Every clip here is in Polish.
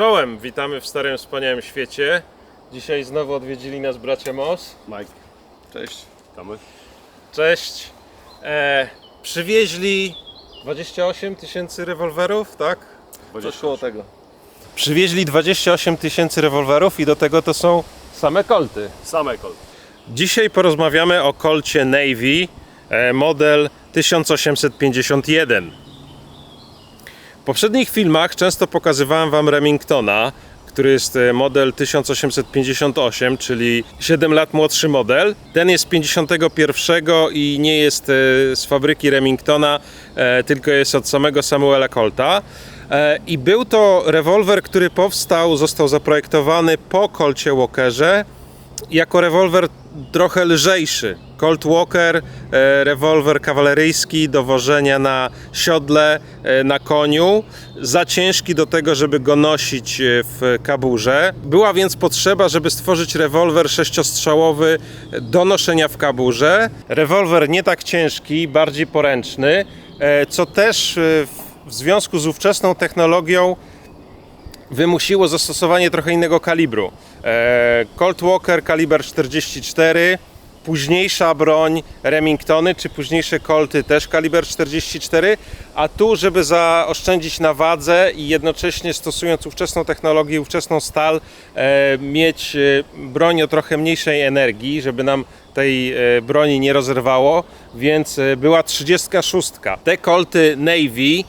Czołem, witamy w Starym Wspaniałym Świecie. Dzisiaj znowu odwiedzili nas bracia Moss. Mike. Cześć. Witamy. Cześć. E, przywieźli 28 tysięcy rewolwerów, tak? Coś koło tego. Przywieźli 28 tysięcy rewolwerów i do tego to są same kolty. Same kol. Dzisiaj porozmawiamy o kolcie Navy, e, model 1851. W poprzednich filmach często pokazywałem Wam Remingtona, który jest e, model 1858, czyli 7 lat młodszy model. Ten jest z 51 i nie jest e, z fabryki Remingtona, e, tylko jest od samego Samuela Colta. I był to rewolwer, który powstał, został zaprojektowany po kolcie Walkerze jako rewolwer trochę lżejszy. Colt Walker, e, rewolwer kawaleryjski do wożenia na siodle, e, na koniu, za ciężki do tego, żeby go nosić e, w kaburze. Była więc potrzeba, żeby stworzyć rewolwer sześciostrzałowy do noszenia w kaburze. Rewolwer nie tak ciężki, bardziej poręczny, co też w związku z ówczesną technologią wymusiło zastosowanie trochę innego kalibru. E, Colt Walker kaliber 44, późniejsza broń Remingtony czy późniejsze Colty też kaliber 44, a tu, żeby zaoszczędzić na wadze i jednocześnie stosując ówczesną technologię, ówczesną stal, e, mieć e, broń o trochę mniejszej energii, żeby nam tej broni nie rozerwało, więc była 36. Te kolty Navy,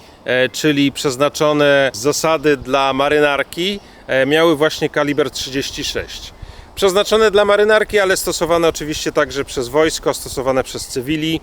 czyli przeznaczone zasady dla marynarki, e, miały właśnie kaliber 36. Przeznaczone dla marynarki, ale stosowane oczywiście także przez wojsko, stosowane przez cywili.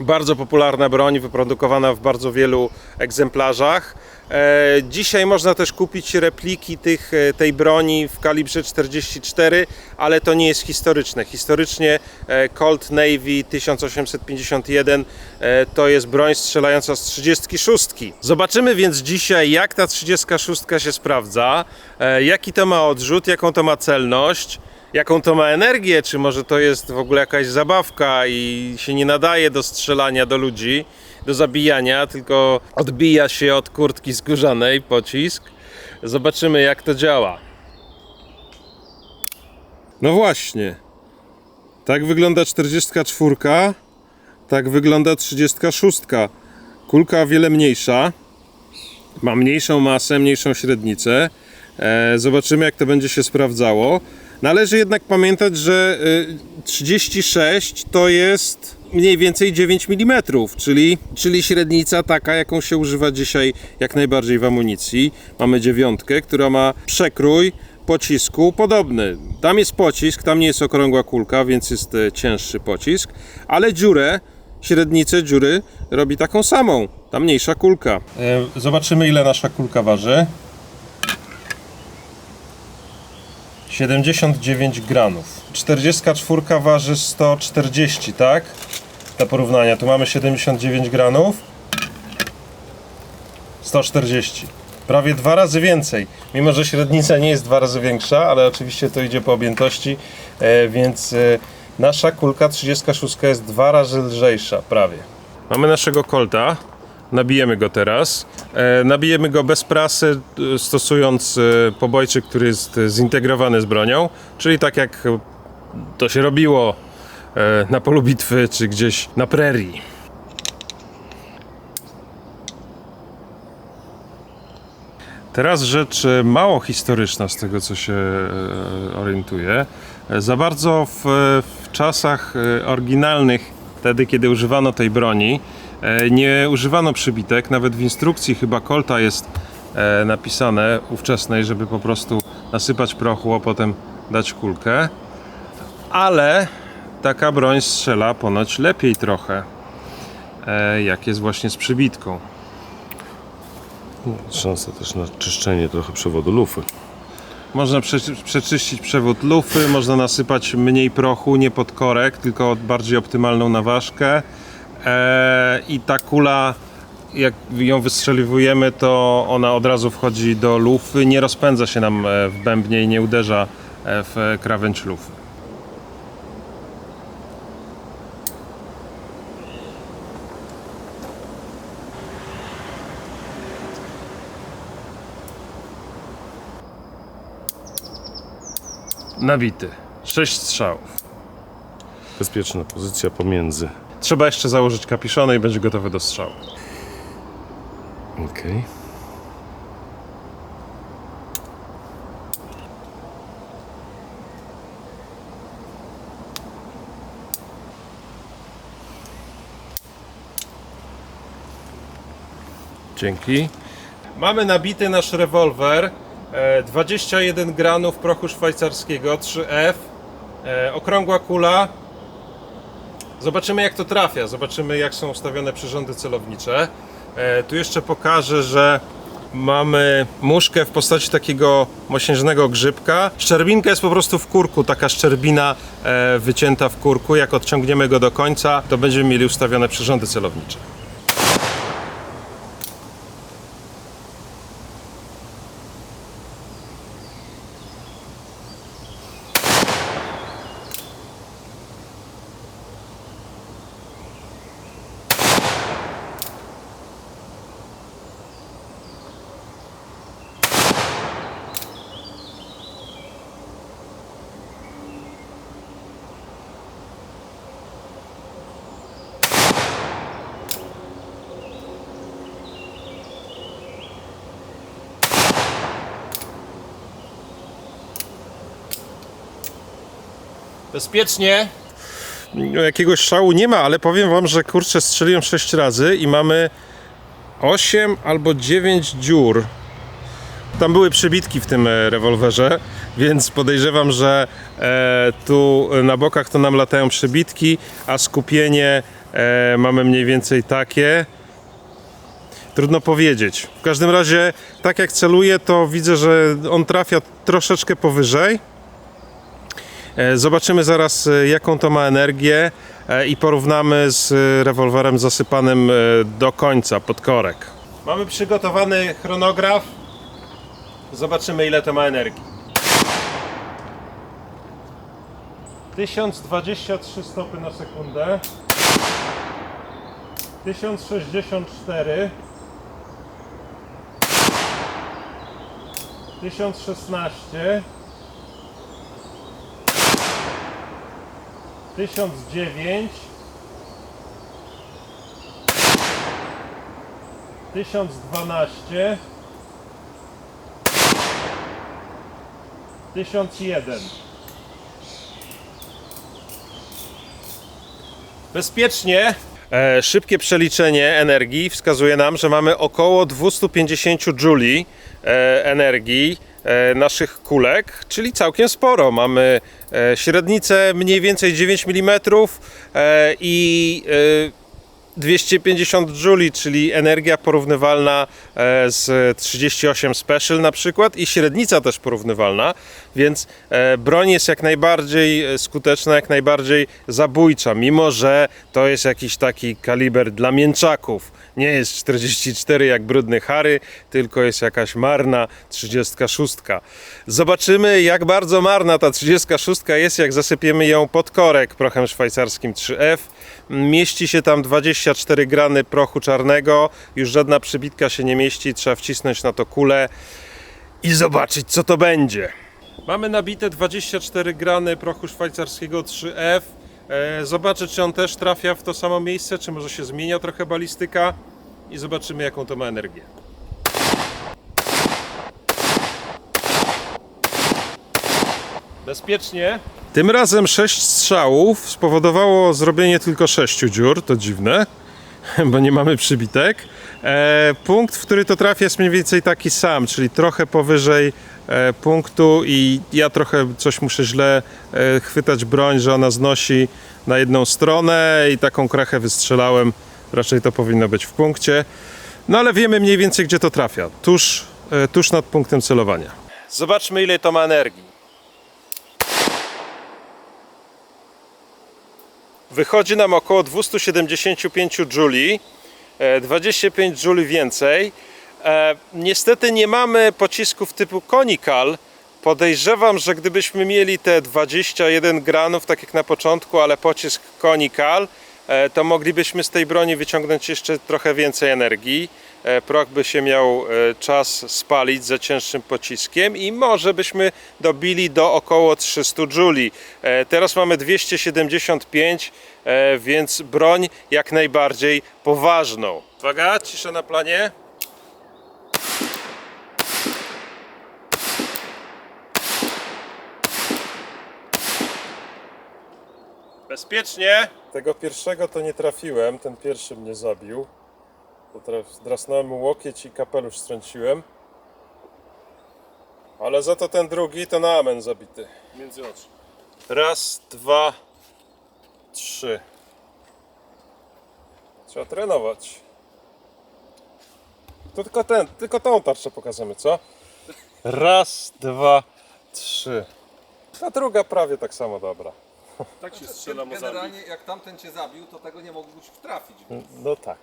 Bardzo popularna broń, wyprodukowana w bardzo wielu egzemplarzach. E, dzisiaj można też kupić repliki tych, e, tej broni w kalibrze 44, ale to nie jest historyczne. Historycznie e, Colt Navy 1851 e, to jest broń strzelająca z 36. Zobaczymy więc dzisiaj, jak ta 36 się sprawdza, jaki to ma odrzut, jaką to ma celność jaką to ma energię, czy może to jest w ogóle jakaś zabawka i się nie nadaje do strzelania do ludzi, do zabijania, tylko odbija się od kurtki skórzanej pocisk. Zobaczymy jak to działa. No właśnie. Tak wygląda 44, tak wygląda 36. Kulka wiele mniejsza. Ma mniejszą masę, mniejszą średnicę. E, zobaczymy, jak to będzie się sprawdzało. Należy jednak pamiętać, że e, 36 to jest mniej więcej 9 mm, czyli, czyli średnica taka, jaką się używa dzisiaj jak najbardziej w amunicji. Mamy dziewiątkę, która ma przekrój pocisku podobny. Tam jest pocisk, tam nie jest okrągła kulka, więc jest e, cięższy pocisk, ale dziurę, średnicę dziury robi taką samą. Ta mniejsza kulka. E, Zobaczymy ile nasza kulka waży. 79 gramów. 44 waży 140, tak? Dla porównania, tu mamy 79 gramów. 140. Prawie dwa razy więcej. Mimo, że średnica nie jest dwa razy większa, ale oczywiście to idzie po objętości, e, więc e, nasza kulka 36 jest dwa razy lżejsza, prawie. Mamy naszego kolta. Nabijemy go teraz. E, nabijemy go bez prasy, e, stosując e, pobojczyk, który jest zintegrowany z bronią, czyli tak jak to się robiło na polu bitwy czy gdzieś na prerii. Teraz rzecz mało historyczna z tego, co się orientuję. Za bardzo w, w czasach oryginalnych, wtedy kiedy używano tej broni, nie używano przybitek. Nawet w instrukcji chyba Colta jest e, napisane ówczesnej, żeby po prostu nasypać prochu, a potem dać kulkę. Ale taka broń strzela ponoć lepiej trochę, e, jak jest właśnie z przybitką. Szansa też na czyszczenie trochę przewodu lufy. Można prze, przeczyścić przewód lufy, można nasypać mniej prochu, nie pod korek, tylko bardziej optymalną naważkę. Eee, I ta kula, jak ją wystrzeliwujemy, to ona od razu wchodzi do lufy, nie rozpędza się nam e, w bębnie i nie uderza e, w krawędź lufy. Nabity. 6 strzałów. Bezpieczna pozycja pomiędzy. Trzeba jeszcze założyć kapiszony i będzie gotowy do strzału. Okej. Dzięki. Mamy nabity nasz rewolwer. E, 21 granów prochu szwajcarskiego 3F. E, Okrągła kula. Zobaczymy jak to trafia. Zobaczymy jak są ustawione przyrządy celownicze. E, Tu jeszcze pokażę, że mamy muszkę w postaci takiego mosiężnego grzybka. Szczerbinka jest po prostu w kurku, taka szczerbina e, wycięta w kurku. Jak odciągniemy go do końca, to będziemy mieli ustawione przyrządy celownicze. Bezpiecznie. Jakiegoś szału nie ma, ale powiem wam, że kurczę strzeliłem 6 razy i mamy 8 albo 9 dziur. Tam były przybitki w tym e, rewolwerze, więc podejrzewam, że e, tu na bokach to nam latają przybitki, a skupienie e, mamy mniej więcej takie. Trudno powiedzieć. W każdym razie, tak jak celuję, to widzę, że on trafia troszeczkę powyżej. E, Zobaczymy zaraz, e, jaką to ma energię e, i porównamy z rewolwerem zasypanym do końca, pod korek. Mamy przygotowany chronograf. Zobaczymy, ile to ma energii. 1023 stopy na sekundę. 1064. 1016. 1009 1012 1001 Bezpiecznie. E, szybkie przeliczenie energii. Wskazuje nam, że mamy około 250 jouli e, energii naszych kulek, czyli całkiem sporo. Mamy e, średnicę mniej więcej 9 mm e, i e, 250 jouli, czyli energia porównywalna e, z 38 Special na przykład i średnica też porównywalna, więc e, broń jest jak najbardziej e, skuteczna, jak najbardziej zabójcza, mimo że to jest jakiś taki kaliber dla mięczaków. Nie jest 44 jak brudny Harry, tylko jest jakaś marna 36. Zobaczymy jak bardzo marna ta 36 jest, jak zasypiemy ją pod korek prochem szwajcarskim 3F. Mieści się tam 24 grany prochu czarnego, już żadna przybitka się nie mieści, trzeba wcisnąć na to kulę i zobaczyć co to będzie. Mamy nabite 24 grany prochu szwajcarskiego 3F. E, Zobaczę czy on też trafia w to samo miejsce, czy może się zmienia trochę balistyka i zobaczymy jaką to ma energię. Bezpiecznie. Tym razem 6 strzałów spowodowało zrobienie tylko 6 dziur, to dziwne, bo nie mamy przybitek. E, punkt, w który to trafia jest mniej więcej taki sam, czyli trochę powyżej e, punktu i ja trochę coś muszę źle e, chwytać broń, że ona znosi na jedną stronę i taką krachę wystrzelałem. Raczej to powinno być w punkcie. No ale wiemy mniej więcej gdzie to trafia, tuż, e, tuż nad punktem celowania. Zobaczmy ile to ma energii. Wychodzi nam około 275 jouli, e, 25 jouli więcej. E, Niestety nie mamy pocisków typu Conical. Podejrzewam, że gdybyśmy mieli te 21 granów, tak jak na początku, ale pocisk Conical, e, to moglibyśmy z tej broni wyciągnąć jeszcze trochę więcej energii. E, proch by się miał e, czas spalić za cięższym pociskiem i może byśmy dobili do około 300 Juli. E, Teraz mamy 275, e, więc broń jak najbardziej poważną. Uwaga, cisza na planie. Bezpiecznie. Tego pierwszego to nie trafiłem, ten pierwszy mnie zabił. Drasnąłem mu łokieć i kapelusz strąciłem. Ale za to ten drugi to na amen zabity. Między oczy. Raz, dwa, trzy. Trzeba trenować. To tylko ten, tylko tą tarczę pokażemy, co? Raz, dwa, trzy. Ta druga prawie tak samo dobra. Tak się strzela Mozambik. Generalnie jak tamten cię zabił, to tego nie mógłbyś trafić. No tak.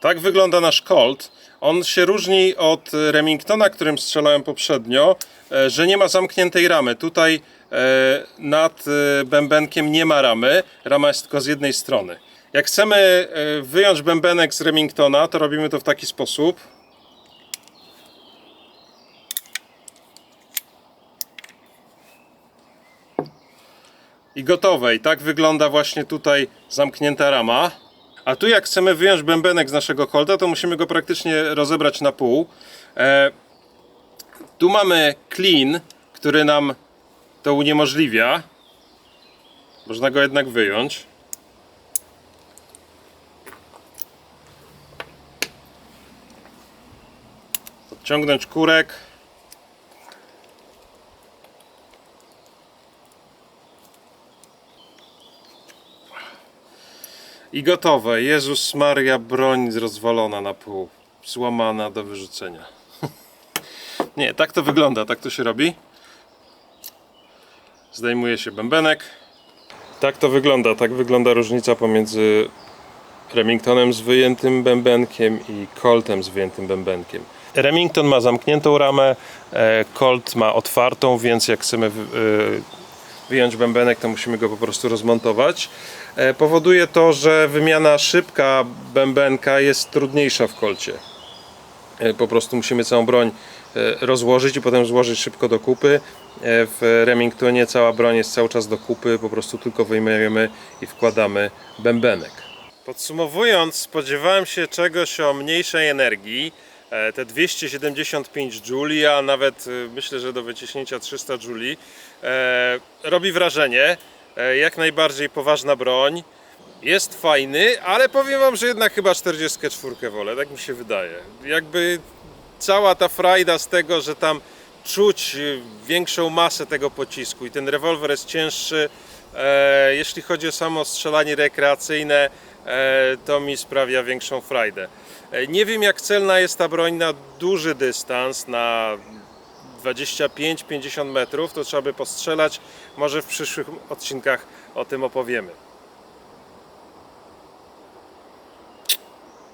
Tak wygląda nasz Colt. On się różni od Remingtona, którym strzelałem poprzednio, e, że nie ma zamkniętej ramy. Tutaj e, nad e, bębenkiem nie ma ramy, rama jest tylko z jednej strony. Jak chcemy wyjąć bębenek z Remingtona, to robimy to w taki sposób. I gotowe. I tak wygląda właśnie tutaj zamknięta rama. A tu jak chcemy wyjąć bębenek z naszego kolta, to musimy go praktycznie rozebrać na pół. E, tu mamy clean, który nam to uniemożliwia. Można go jednak wyjąć. Odciągnąć kurek. I gotowe. Jezus Maria, broń rozwalona na pół. Złamana do wyrzucenia. Nie, tak to wygląda, tak to się robi. Zdejmuje się bębenek. Tak to wygląda, tak wygląda różnica pomiędzy Remingtonem z wyjętym bębenkiem i Coltem z wyjętym bębenkiem. Remington ma zamkniętą ramę, e, Colt ma otwartą, więc jak chcemy e, wyjąć bębenek, to musimy go po prostu rozmontować. E, Powoduje to, że wymiana szybka bębenka jest trudniejsza w kolcie. E, Po prostu musimy całą broń e, rozłożyć i potem złożyć szybko do kupy. W Remingtonie cała broń jest cały czas do kupy, po prostu tylko wyjmujemy i wkładamy bębenek. Podsumowując, spodziewałem się czegoś o mniejszej energii. Te 275 Juli, a nawet myślę, że do wyciśnięcia 300 Juli robi wrażenie. E, Jak najbardziej poważna broń. Jest fajny, ale powiem Wam, że jednak chyba 44 wolę, tak mi się wydaje. Jakby cała ta frajda z tego, że tam czuć y, większą masę tego pocisku i ten rewolwer jest cięższy. E, jeśli chodzi o samo strzelanie rekreacyjne, e, to mi sprawia większą frajdę. E, nie wiem jak celna jest ta broń na duży dystans, na 25-50 metrów, to trzeba by postrzelać. Może w przyszłych odcinkach o tym opowiemy.